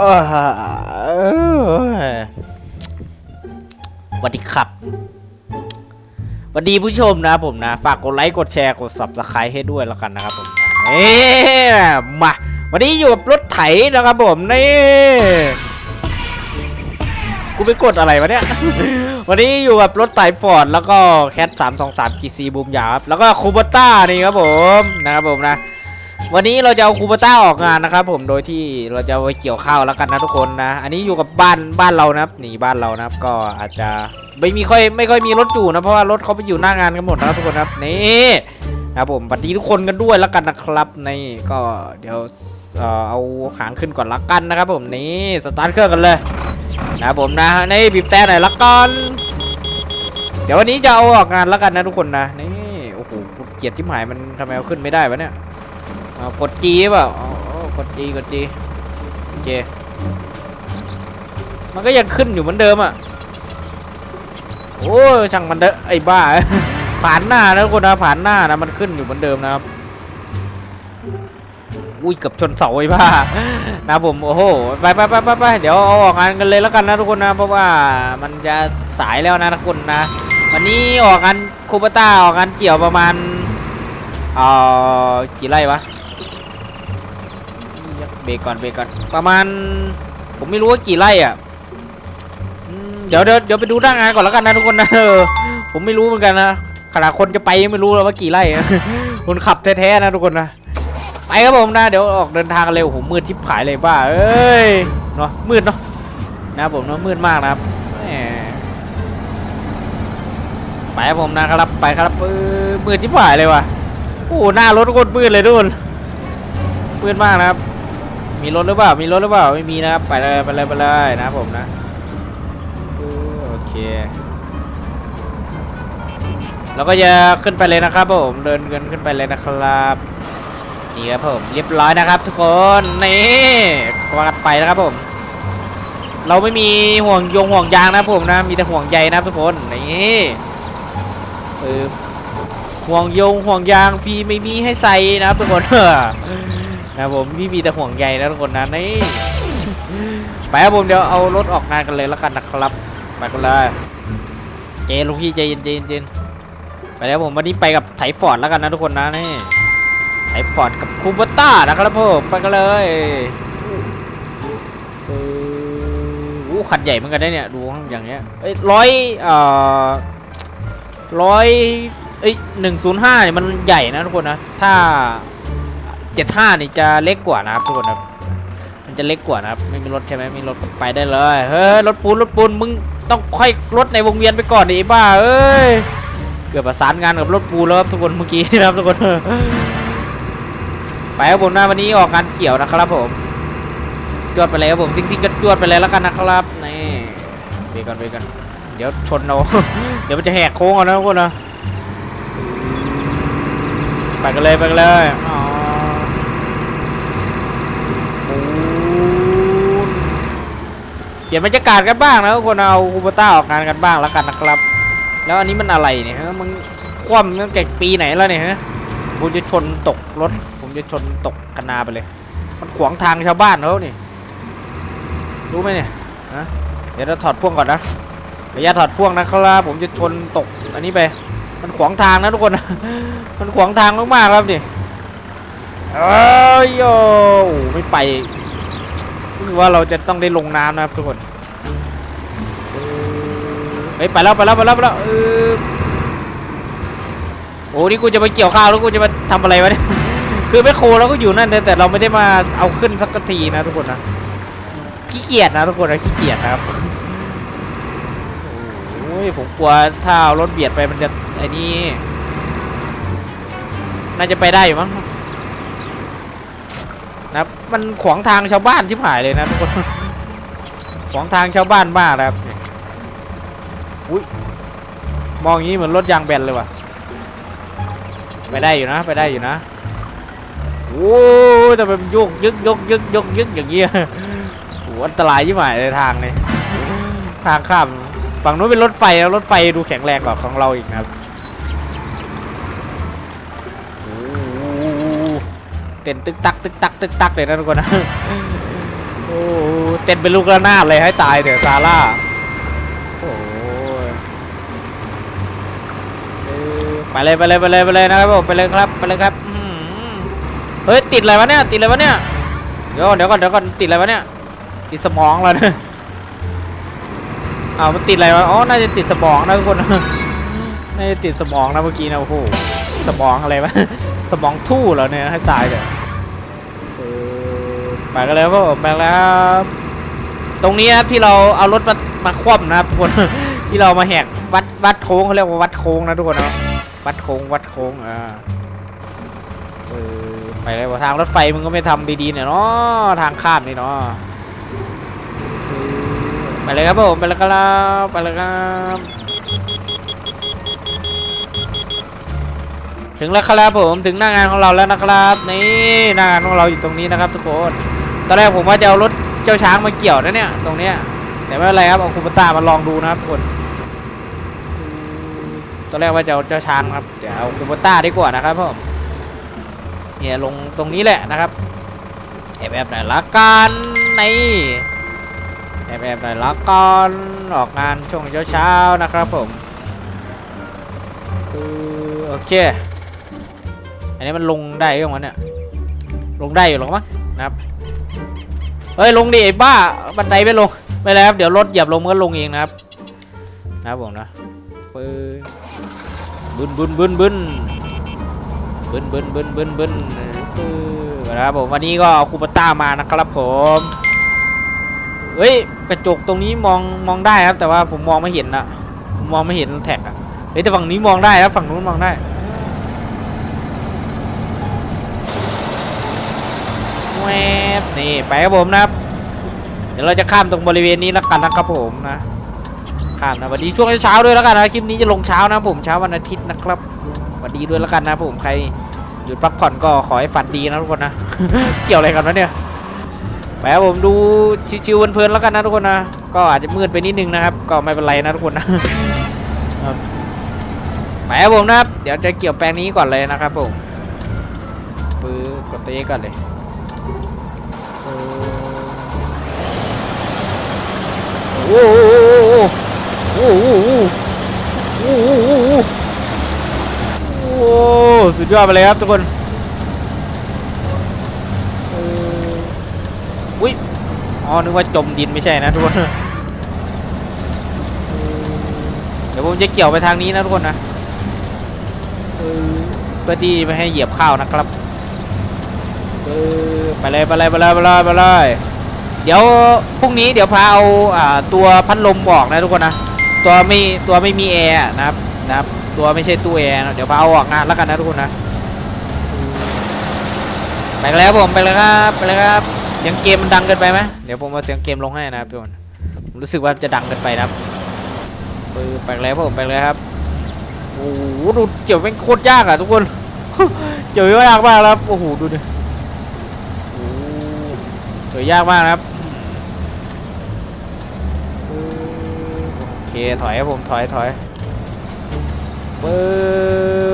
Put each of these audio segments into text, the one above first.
สวัสดีครับสวัสดีผู้ชมนะผมนะ ฝากกดไลค์กดแชร์กด subscribe ให้ด้วยแล้วกันนะครับผมเอ๊มาวันนี้อยู่กับรถไถนะครับผมนี่กูไปกดอะไรวะเนี่ย วันนี้อยู่กับรถไถฟอร์ดแล้วก็แคท3 2 3กีซีบูมยาครับแล้วก็คูเบต้านี่ครับผมนะครับผมนะ วันนี้เราจะเอาคูเบต้าออกงานนะครับผมโดยที่เราจะไปเกี่ยวข้าวแล้วกันนะทุกคนนะ อันนี้อยู่กับบ้านบ้านเรานะครับหนีบ้านเรานะครับ ก็อาจจะไม่มีค่อยไม่ค่อยมีรถอยู่นะเพราะว่ารถเขาไปอยู่หน้างานกันหมดนะทุกคนครับนี่นะครับผมสวัสดีทุกคนกันด้วยแล้วกันนะครับนี่ก็เดี๋ยวเอาหางขึ้นก่อนละกันนะครับ ผมนี่สตาร์ทเครื่องกันเลยนะครับผมนะนี่บีบแต่หน่อยละกันเดี๋ยววันนี้จะเอาออกงานแล้วกันนะทุกคนนะนี่โอ้โหเกียดที่หมายมันทำไมเอาขึ้นไม่ได้วะเนี่ย อกดจีเปล่าอ๋อกดจีกดจีโอเค มันก็ยังขึ้นอยู่เหมือนเดิมอะ โอ้ยช่างมันเด้อไอ้บ้า ผ่านหน้านะทุกคนนะผ่านหน้านะมันขึ้นอยู่เหมือนเดิมนะครับ อุ้ยเกับชนเสาไอ้บ้า นะผมโอ้โหไปไปไปไปไปเดี๋ยวเอาออกงานกันเลยแล้วกันนะทุกคนนะเพราะว่ามันจะสายแล้วนะทุกคนนะ วันนี้ออกงานคูปต้าออกงานเกี่ยวประมาณเอ่อกี่ไร่วะ รกก่อนเบรกก่อนประมาณ ผมไม่รู้ว่ากี่ไร่อะเดี๋ยวเดี๋ยวเดี๋ยวไปดูหน้างานก่อนแล้วกันนะทุกคนนะผมไม่รู้เหมือนกันนะขนาดคนจะไปยังไม่รู้เลยว่ากี่ไร่คนขับแท้ๆนะทุกคนนะไปครับผมนะเดี๋ยวออกเดินทางกันเร็วโอ้โหมืดชิบหายเลยบ้าเอ้ยเนาะมืดเนาะนะผมเนาะมืดมากนะครับไปครับผมนะครับไปครับมืดชิบหายเลยว่ะโอ้หหน้ารถโคตรมืดเลยทุกคนมืดมากนะครับ มีรถหรือเปล่า มีรถหรือเปล่า ไม่มีนะครับ ไปเลยไปเลยไปเลยนะผมนะ โอเค เราก็จะขึ้นไปเลยนะครับผม เดินกันขึ้นไปเลยนะครับ นี่ครับผม เรียบร้อยนะครับ ทุกคน นี่วางกันไปนะครับผม เราไม่มีห่วงยงห่วงยางนะผมนะ มีแต่ห่วงใยนะครับทุกคน นี่เออห่วงยงห่วงยางพี่ไม่มีให้ใส่นะครับทุกคน ครับผมพี่มีแต่ห่วงใยนะทุกคนนะนี่ไปครับผมเดี๋ยวเอารถออกงานกันเลยแล้วกันนะครับไปกันเลยเจลุงพี่ใจเย็นใจย็นใจเย็นไปแล้วผมวันนี้ไปกับไถฟอร์ดแล้วกันนะทุกคนนะนี่ไถฟอร์ดกับคูเบต้านะครับผมไปกันเลยเออโอ้คันใหญ่เหมือนกันได้เนี่ยดูอย่างเงี้ยเอ้ยร้อยเอ่อร้อยเอ้ยหนึ่งศูนย์ห้าเนี่ยมันใหญ่นะทุกคนนะถ้า 75นี่จะเล็กกว่านะครับทุกคนครับมันจะเล็กกว่านะครับไม่มีรถใช่ไหมมีรถไปได้เลยเฮ้ยรถปูนรถปูนมึงต้องค่อยรถในวงเวียนไปก่อนดิบ้าเอ้ยเกือบประสานงานกับรถปูนแล้วครับทุกคนเมื่อกี้นะครับทุกคนไปครับผมนะวันนี้ออกงานเกี่ยวนะครับผมจวดไปเลยครับผมซิ่งๆก็จวดไปเลยแล้วกันนะครับนี่เบรกก่อนเบรกก่อนเดี๋ยวชนเราเดี๋ยวมันจะแหกโค้งเอานะทุกคนนะไปกันเลยไปกันเลยอ๋อปูน เปลี่ยนบรรยากาศกันบ้างนะทุกคนเอาคูปต้าออกงานกันบ้างแล้วกันนะครับ แล้วอันนี้มันอะไรเนี่ยฮะมึงคว่ำตั้งแต่ปีไหนแล้วเนี่ยฮะผมจะชนตกรถ ผมจะชนตกคนาไปเลย มันขวางทางชาวบ้านเขานี่รู้ไหมเนี่ยฮะเดี๋ยวเราถอดพ่วงก่อนนะเดี๋ยวอย่าถอดพ่วงนะครับผมจะชนตกอันนี้ไป มันขวางทางนะทุกคน มันขวางทางมากๆครับนี่เอ้ยโอ้ไม่ไป ว่าเราจะต้องได้ลงน้ำนะครับทุกคนเฮ้ยไปแล้วไปแล้วไปแล้วไปแล้วเออโอ้นี่กูจะไปเกี่ยวข้าวแล้วกูจะมาทำอะไรวะเนี่ยคือไม่โครเราก็อยู่นั่นแต่แต่เราไม่ได้มาเอาขึ้นสักทีนะทุกคนนะขี้เกียจนะทุกคนนะขี้เกียจนะครับโอ้ยผมกลัวถ้าเอารถเบียดไปมันจะไอ้นี่น่าจะไปได้อยู่มั้ง นะครับ มันขวางทางชาวบ้านชิบหายเลยนะทุกคนขวางทางชาวบ้านมากนะครับอุ้ยมองอย่างนี้เหมือนรถยางแบนเลยว่ะไปได้อยู่นะไปได้อยู่นะโอ้ยแต่มันยกยึกยกยึกยกยึกอย่างเงี้ยโอ้อันตรายยิ่งหายเลยทางเลยทางข้ามฝั่งนู้นเป็นรถไฟแล้วรถไฟดูแข็งแรงกว่าของเราอีกนะครับ เต้นตึกตักตึกตักตึกตักเลยนะทุกคนนะโอ้เต้นเป็นลูกระนาดเลยให้ตายเดี๋ยวซาร่าโอ้ยไปเลยไปเลยไปเลยไปเลยนะครับผมไปเลยครับไปเลยครับเฮ้ยติดอะไรวะเนี่ยติดอะไรวะเนี่ยเดี๋ยวก่อนเดี๋ยวก่อนเดี๋ยวก่อนติดอะไรวะเนี่ยติดสมองแล้วนี่ยอ้าวมันติดอะไรวะอ๋อน่าจะติดสมองนะทุกคนน่าจะติดสมองนะเมื่อกี้นะโอ้โหสมองอะไรวะสมองทู่เหรอเนี่ยให้ตายเดี๋ยวเออ ไปกันแล้วก็ไปแล้ว ตรงนี้ครับที่เราเอารถมามาคว่ำนะครับทุกคนที่เรามาแหกวัดวัดโค้งเขาเรียกว่าวัดโค้งนะทุกคนเนาะวัดโค้งวัดโค้งอ่าเออไปเลยว่าทางรถไฟมึงก็ไม่ทำดีๆเนี่ยเนาะทางข้ามนี่เนาะไปเลยครับผมไปเลยครับไปเลยครับถึงแล้วครับผมถึงหน้างานของเราแล้วนะครับ นี่หน้างานของเราอยู่ตรงนี้นะครับทุกคน ตอนแรกผมว่าจะเอารถเจ้าช้างมาเกี่ยวนะเนี่ย ตรงเนี้ย แต่ไม่เป็นไรครับเอาคูปต้ามาลองดูนะครับทุกคนตอนแรกว่าจะเอาเจ้าช้างครับเดี๋ยวเอาคูปต้าดีกว่านะครับผมเนี่ยลงตรงนี้แหละนะครับแอบแอบหน่อยละกันในแอบแอบหน่อยละกันออกงานช่วงเช้าๆนะครับผมคือโอเคอันนี้มันลงได้ยังวะเนี่ยลงได้อยู่หรอมั้งนะครับ เฮ้ยลงดิไอ้บ้าบันไดไม่ลงไม่แล้วครับเดี๋ยวรถเหยียบลงมันก็ลงเองนะครับนะผมนะปืนบึนบึนบึนบึนบึนบึนบึนบึนบึนปืนนะครับผมวันนี้ก็เอาคูปต้ามานะครับผมเฮ้ยกระจกตรงนี้มองมองได้ครับ แต่ว่าผมมองไม่เห็นนะมมองไม่เห็นแท็กอะเฮ้ยแต่ฝั่งนี้มองได้ครับฝั่งนู้นมองได้ แวบนี่ไปครับผมนะครับ เดี๋ยวเราจะข้ามตรงบริเวณนี้แล้วกันนะครับผมนะข้ามนะสวัสดีช่วงเช้าด้วยแล้วกันนะคลิปนี้จะลงเช้านะผมเช้าวันอาทิตย์นะครับสวัสดีด้วยแล้วกันนะผมใครหยุดพักผ่อนก็ขอให้ฝันดีนะทุกคนนะเกี่ยวอะไรกันวะเนี่ยไปครับผมดูชิวๆเพลินๆแล้วกันนะทุกคนนะก็อาจจะมืดไปนิดนึงนะครับ ก็ไม่เป็นไรนะทุกคนนะไปครับผมนะครับ เดี๋ยวจะเกี่ยวแปลงนี้ก่อนเลยนะครับผมปื้กดตัวเองก่อนเลย โอ้โหโอ้โหโอ้โหโอ้โหโอ้โหสุดยอดไปเลยครับทุกคนอุ้ยอ๋อนึกว่าจมดินไม่ใช่นะทุกคนเดี๋ยวผมจะเกี่ยวไปทางนี้นะทุกคนนะเพื่อที่ไม่ให้เหยียบข้าวนะครับไปเลยไปเลยไปเลยไปเลยไปเลย เดี๋ยวพรุ่งนี้เดี๋ยวพาเอาตัวพัดลมออกนะทุกคนนะตัวไม่ตัวไม่มีแอร์นะครับนะครับตัวไม่ใช่ตู้แอร์นะเดี๋ยวพาเอาออกงานแล้วกันนะทุกคนนะไปแล้วผมไปเลยครับไปเลยครับเสียงเกมมันดังเกินไปไหมเดี๋ยวผมเอาเสียงเกมลงให้นะครับทุกคนผมรู้สึกว่าจะดังเกินไปนะครับไปไปแล้วผมไปเลยครับโอ้โหดูเกี่ยวเป็นโคตรยากอะทุกคนเกี่ยวยากมากครับโอ้โหดูดิโอ้โหเกี่ยวยากมากนะครับ เค ถอยครับผม ถอยถอยปึ๊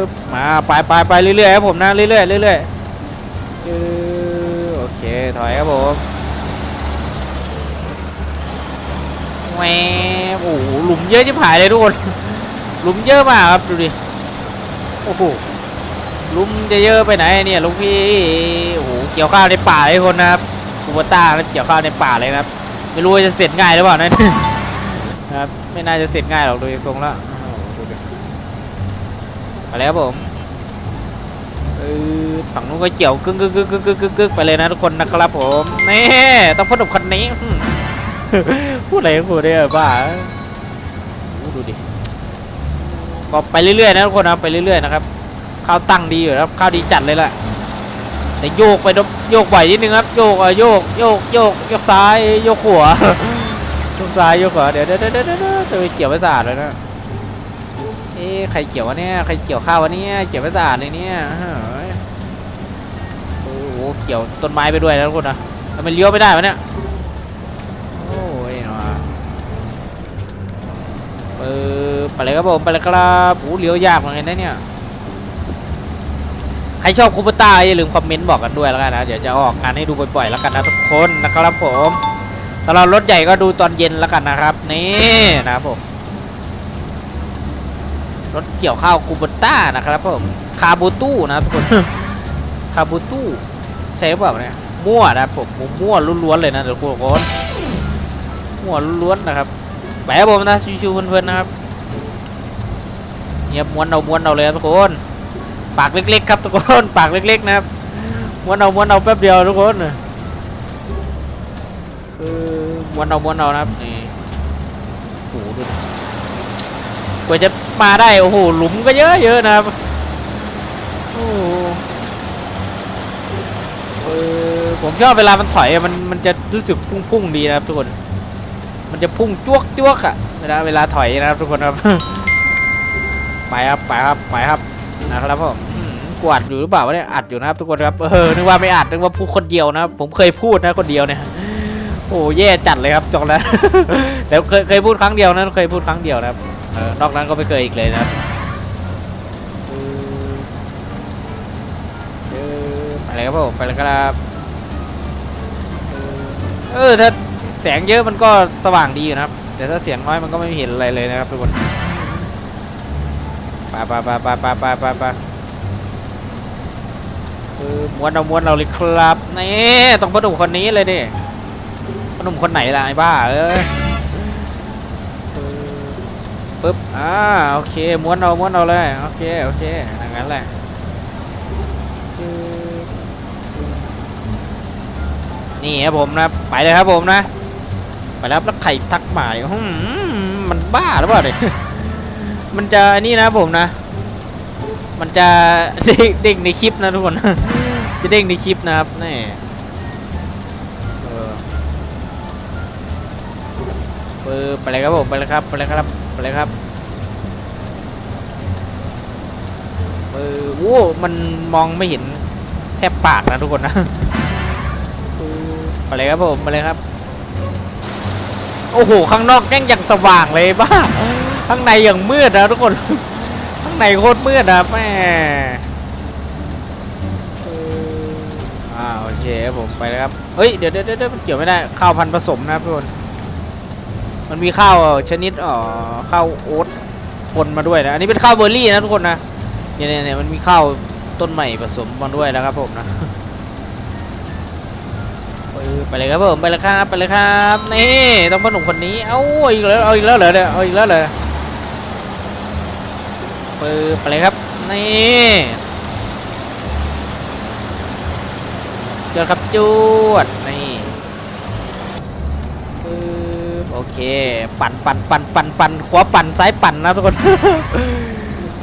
บมาไปไปไปเรื่อยๆครับผมนะเรื่อยๆเรื่อยๆจื้อโอเค ถอยครับผมแหวโอ้โหหลุมเยอะชิบหายเลยทุกคน หลุมเยอะมากครับดูดิ โอ้โหหลุมจะเยอะไปไหนเนี่ยลุงพี่ โอ้โห เกี่ยวข้าวในป่าเลยคนนะครับกูบต้าเกี่ยวข้าวในป่าเลยนะครับ ไม่รู้จะเสร็จง่ายหรือเปล่านะ ครับไม่น่าจะเสร็จง่ายหรอกดูจากทรงแล้วมาแล้วผมฝั่งนู้นก็เกี่ยวกึ่งกึ่งกึ่งกึ่งกึ่งกึ่งกึ่งไปเลยนะทุกคนนะครับผมนี่ต้องพดบคันนี้พูดอะไรของกูเนี่ยบ้าดูดิก็ไปเรื่อยๆนะทุกคนนะไปเรื่อยๆนะครับข้าวตั้งดีอยู่ครับข้าวดีจัดเลยแหละแต่โยกไปโยกบ่อยนิดนึงครับโยกอโยกโยกโยกโยกซ้ายโยกขวา กซ้ายยกขวาเดี๋ยวเดี๋ยวเดี๋ยวเดี๋ยวเดี๋ยวจะไปเกี่ยวไม่สะอาดเลยนะเอ๊ะใครเกี่ยววะเนี่ยใครเกี่ยวข้าววะเนี่ยเกี่ยวไม่สะอาดเลยเนี่ยเฮ้ยโอ้โหเกี่ยวต้นไม้ไปด้วยนะทุกคนนะทำไมเลี้ยวไม่ได้วะเนี่ยโอ้ยเนาะเออไปเลยครับผมไปเลยครับโอ้เลี้ยวยากเหมือนกันนะเนี่ยใครชอบคูปต้าอย่าลืมคอมเมนต์บอกกันด้วยแล้วกันนะเดี๋ยวจะออกงานให้ดูบ่อยๆแล้วกันนะทุกคนนะครับผม ถ้าเรารถใหญ่ก็ดูตอนเย็นแล้วกันนะครับ นี่นะครับผม รถเกี่ยวข้าวคูบต้านะครับผม คาบูตู้นะทุกคน คาบูตู้ใช่หรือเปล่าเนี่ย มั่วนะครับผมผมมั่วล้วนๆเลยนะเดี๋ยวทุกคนมั่วล้วนๆนะครับไปครับผมนะชิวๆเพลินๆนะครับเงียบม้วนเอาม้วนเอาเลยครับทุกคน ปากเล็กๆ ครับทุกคน ปากเล็กๆนะครับม้วนเอาม้วนเอาแป๊บเดียวทุกคนเออ ม้วนเอาม้วนเอานะครับนี่โอ้โหดูกว่าจะมาได้โอ้โหหลุมก็เยอะเยอะนะครับโอ้โหเออผมชอบเวลามันถอยมันมันจะรู้สึกพุ่งๆดีนะครับทุกคน มันจะพุ่งจ้วกจ้วกอะเวลาเวลาถอยนะครับ ทุกคนครับ ไปครับไปครับไปครับนะครับผมอืมกวาดอยู่หรือเปล่าวะเนี่ยอัดอยู่นะครับทุกคนครับเออนึกว่าไม่อัดนึกว่าพูดคนเดียวนะผมเคยพูดนะคนเดียวเนี่ย โอ้แย่จัดเลยครับจองแล้วแต่เคยเคยพูดครั้งเดียวนะเคยพูดครั้งเดียวนะครับเออนอกนั้นก็ไม่เคยอีกเลยนะครับออเออไปเลยครับผมไปเลยครับเออถ้าแสงเยอะมันก็สว่างดีอยู่นะครับ แต่ถ้าเสียงน้อยมันก็ไม่เห็นอะไรเลยนะครับทุกคนปไปไปไปไปไปไปไปเออม้วนเอาม้วนเอาเลยครับนี่ต้องพ่อหนุ่มคนนี้เลยดิพ่ หนุ่มคนไหนล่ะไอ้บ้าเอ้ยเอปึ๊บอ่าโอเคม้วนเอาม้วนเอาเลยโอเคโอเคอย่างนั้นแหละนี่ครับผมนะไปเลยครับผมนะไปแล้วแล้วไข่ทักหมายมมันบ้าหรือเปล่าเนี่ยมันจะนี่นะผมนะ มันจะเด้งในคลิปนะทุกคนจะเด้งในคลิปนะครับนี่ เออไปเลยครับผมไปเลยครับไปเลยครับไปเลยครับเออโว้มันมองไม่เห็นแทบปากนะทุกคนนะไปเลยครับผมไปเลยครับ โอ้โหข้างนอกแก้งอย่างสว่างเลยบ้าข้างในอย่างมืดนะทุกคนข้างในโคตรมืดนะแม่อ่าโอเคครับผมไปแล้วครับเฮ้ยเดี๋ยวเดี๋ยวเดี๋ยวมันเกี่ยวไม่ได้ข้าวพันผสมนะครับทุกคน มันมีข้าวชนิดอ๋อข้าวโอ๊ตปนมาด้วยนะ อันนี้เป็นข้าวเบอร์รี่นะทุกคนนะเนี่ยเนี่ยเนี่ยมันมีข้าวต้นใหม่ผสมมาด้วยแล้วครับผมนะเออไปเลยครับผมไปเลยครับไปเลยครับนี่ต้องพ่อหนุ่มคนนี้เอาอีกแล้วเอาอีกแล้วเหรอเนี่ยเอาอีกแล้วเหรอเปิดไปเลยครับนี่เจอครับจวด เค ปั่นปั่นปั่นปั่นปั่นขวาปั่นซ้ายปั่นนะทุกคน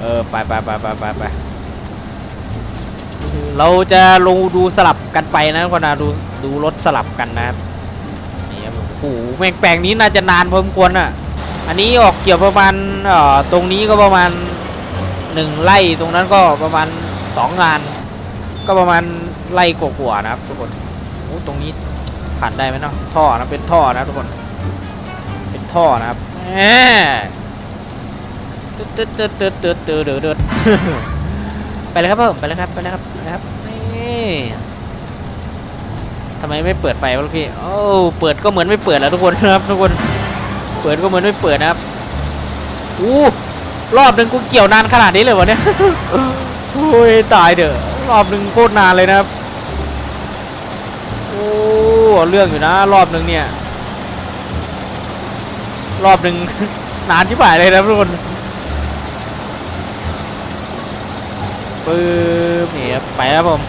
เออไปไปไปไปไปไปเราจะลงดูสลับกันไปนะทุกคนนะดูดูรถสลับกันนะครับนี่ครับโอ้โหแม่งแปลงนี้น่าจะนานพอสมควรอะ อันนี้ออกเกี่ยวประมาณเอ่อตรงนี้ก็ประมาณหนึ่งไร่ตรงนั้นก็ประมาณสองงาน ก็ประมาณไร่กว่าๆนะครับทุกคนโอ้ตรงนี้ผ่านได้ไหมเนาะท่อนะเป็นท่อนะทุกคน ท่อนะครับแหมตึ๊ดตึ๊ดตึ๊ดตึ๊ดตึ๊ดเดตึ๊ดไปเลยครับผมไปเลยครับไปเลยครับไปเลยครับทำไมไม่เปิดไฟวะลูพี่โอ้เปิดก็เหมือนไม่เปิดแล้วทุกคนครับทุกคน เปิดก็เหมือนไม่เปิดนะครับอู้รอบนึ่งกูเกี่ยวนานขนาดนี้เลยวะเนี่ยโอ้ยตายเด้อรอบหนึ่งโคตรนานเลยนะครับโอ้เรื่องอยู่นะ รอบหนึ่งเนี่ย รอบหนึ่ง นานที่ผ่านเลยนะทุกคนปึ๊บนี่ครับไปครับผม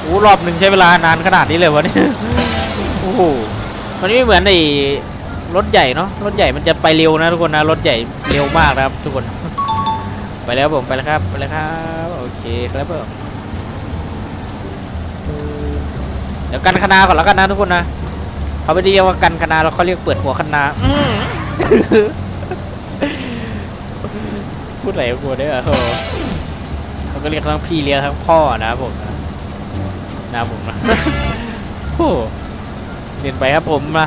โอ้รอบหนึ่งใช้เวลานานขนาดนี้เลยวะเนี่ยโอ้โหมันไม่เหมือนไอ้รถใหญ่เนาะรถใหญ่มันจะไปเร็วนะทุกคนนะรถใหญ่เร็วมากนะครับ ทุกคน ไปแล้วผมไปแล้วครับไปแล้วครับโอเคครับผมเดี๋ยวกันคณาก่อนแล้วกันนะทุกคนนะ เขาไม่ได้เรียกว่ากันคณาเราเขาเรียกเปิดหัวคณาอืมพูดอะไรกูเนี่ยโอ้โหเขาก็เรียกทั้งพี่เลี้ยงทั้งพ่อนะผมนะนะผมนะโอ้เรียนไปครับผมนะ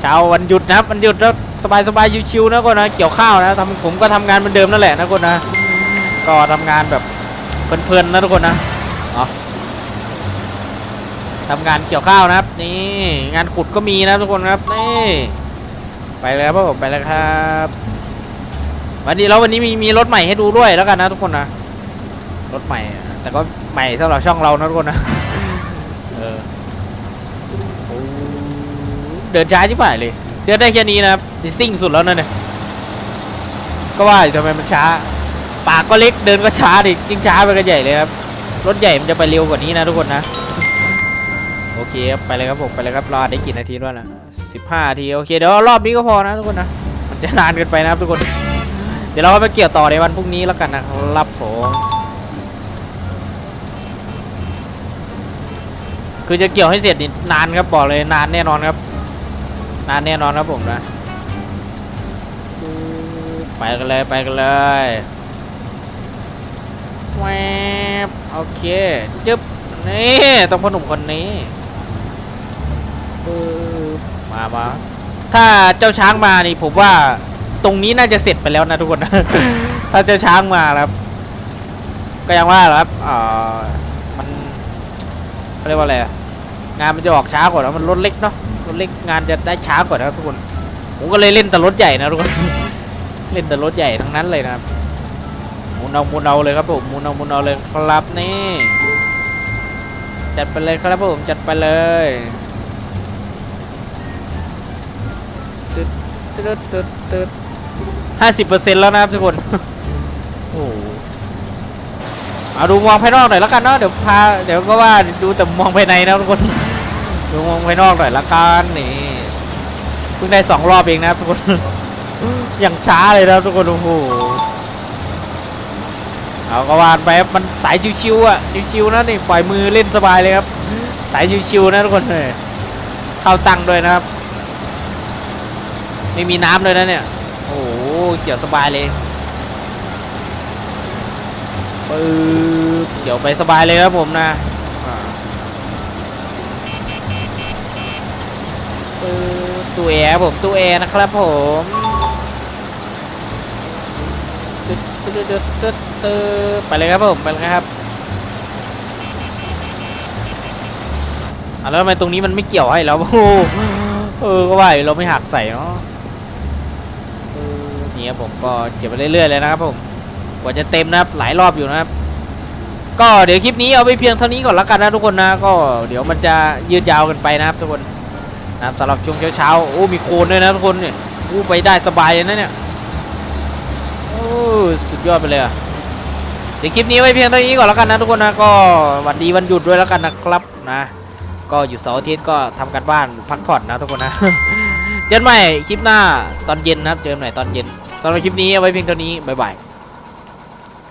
เช้าวันหยุดนะวันหยุดแล้วสบายสบายๆชิวๆนะคนนะเกี่ยวข้าวนะทำผมก็ทำงานเหมือนเดิมนั่นแหละนะคนนะ ก็ทำงานแบบเพลินๆนะทุกคนนะ ทำงานเกี่ยวข้าวนะครับ นี่งานขุดก็มีนะทุกคนครับนี่ไปเลยครับผมไปเลยครับ วันนี้แล้ววันนี้มีมีรถใหม่ให้ดูด้วยแล้วกันนะทุกคนนะรถใหม่ แต่ก็ใหม่สำหรับช่องเรานะทุกคนนะเออเดินช้าชิบหายเลยเดินได้แค่นี้นะครับนี่ซิ่งสุดแล้วนะเนี่ยก็ว่าทำไมมันช้า ปากก็เล็กเดินก็ช้าดิยิ่งช้าไปกันใหญ่เลยครับรถใหญ่มันจะไปเร็วกว่านี้นะทุกคนนะ โอเคครับไปเลยครับผมไปเลยครับรอได้กี่นาทีแล้วนะสิบห้านาทีโอเคเดี๋ยวรอบนี้ก็พอนะทุกคนนะมันจะนานเกินไปนะครับทุกคน เดี๋ยวเราก็ไปเกี่ยวต่อในวันพรุ่งนี้แล้วกันนะครับผมคือจะเกี่ยวให้เสร็จนี่นานครับบอกเลยนานแน่นอนครับ นานแน่นอนครับผมนะไปกันเลยไปกันเลยแวบโอเคจึ๊บนี่ต้องพอหนุ่มคนนี้ ปึ๊บมามาถ้าเจ้าช้างมานี่ผมว่าตรงนี้น่าจะเสร็จไปแล้วนะทุกคน ถ้าเจ้าช้างมาครับ ก็ยังว่าแหละครับเอ่อมันเขาเรียกว่าอะไรอะงานมันจะออกช้ากว่านะมันรถเล็กเนาะรถเล็กงานจะได้ช้ากว่านะครับทุกคนผมก็เลยเล่นแต่รถใหญ่นะทุกคนเล่นแต่รถใหญ่ทั้งนั้นเลยนะครับหมุนเอาหมุนเอาเลยครับผมหมุนเอาหมุนเอาเลยครับนี่จัดไปเลยครับผมจัดไปเลย ตึ๊ดตึ๊ดตึ๊ดห้าสิบเปอร์เซ็นต์แล้วนะครับทุกคนโอ้โหเอาดูมองภายนอกหน่อยแล้วกันเนาะเดี๋ยวพาเดี๋ยวก็ว่าดูแต่มองภายในนะทุกคนดูมองภายนอกหน่อยละกันนี่เพิ่งได้สองรอบเองนะครับทุกคนอย่างช้าเลยนะทุกคนโอ้โหเอาก็วานไปครับมันสายชิวๆอะชิวๆนะนี่ปล่อยมือเล่นสบายเลยครับ สายชิวๆนะทุกคนเลยเข้าตังค์ด้วยนะครับ ไม่มีน้ำเลยนะเนี่ย โอ้โหเกี่ยวสบายเลยปึ๊บเกี่ยวไปสบายเลยครับผมนะอ่าปึ๊บตู้แอร์ผมตู้แอร์นะครับผมตึ๊ดตึ๊ดตึ๊ดตึ๊ดตึ๊ดไปเลยครับผมไปเลยครับอะแล้วทำไมตรงนี้มันไม่เกี่ยวให้แล้วโอ้โหเออก็ว่าเราไม่หักใส่เนาะ ครับผมก็เขียนไปเรื่อยๆเลยนะครับผมกว่าจะเต็มนะครับหลายรอบอยู่นะครับ ก็เดี๋ยวคลิปนี้เอาไปเพียงเท่านี้ก่อนล้วกันนะทุกคนนะก็เดี๋ยวมันจะยืดยาวกันไปนะครับทุกคนนะครับสำหรับช่วงเช้าๆโอ้มีโคลนด้วยนะทุกคนเนี่ยโอ้ไปได้สบายเลยนะเนี่ยโอ้สุดยอดไปเลยอะเดี๋ยวคลิปนี้ไว้เพียงเท่านี้ก่อนแล้วกันนะทุกคนนะก็วันดีวันหยุดด้วยแล้วกันนะครับนะ ก็หยุดเสาร์อาทิตย์ก็ทำกันบ้านพักผ่อนนะทุกคนนะ เจอกันใหม่คลิปหน้าตอนเย็นนะครับเจอกันใหม่ตอนเย็น สำหรับคลิปนี้เอาไว้เพียงเท่านี้บ๊ายบาย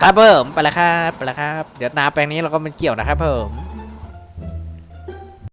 ครับเพิ่มไปแล้วครับไปแล้วครับ เดี๋ยวนาแปลงนี้เราก็มันเกี่ยวนะครับเพิ่ม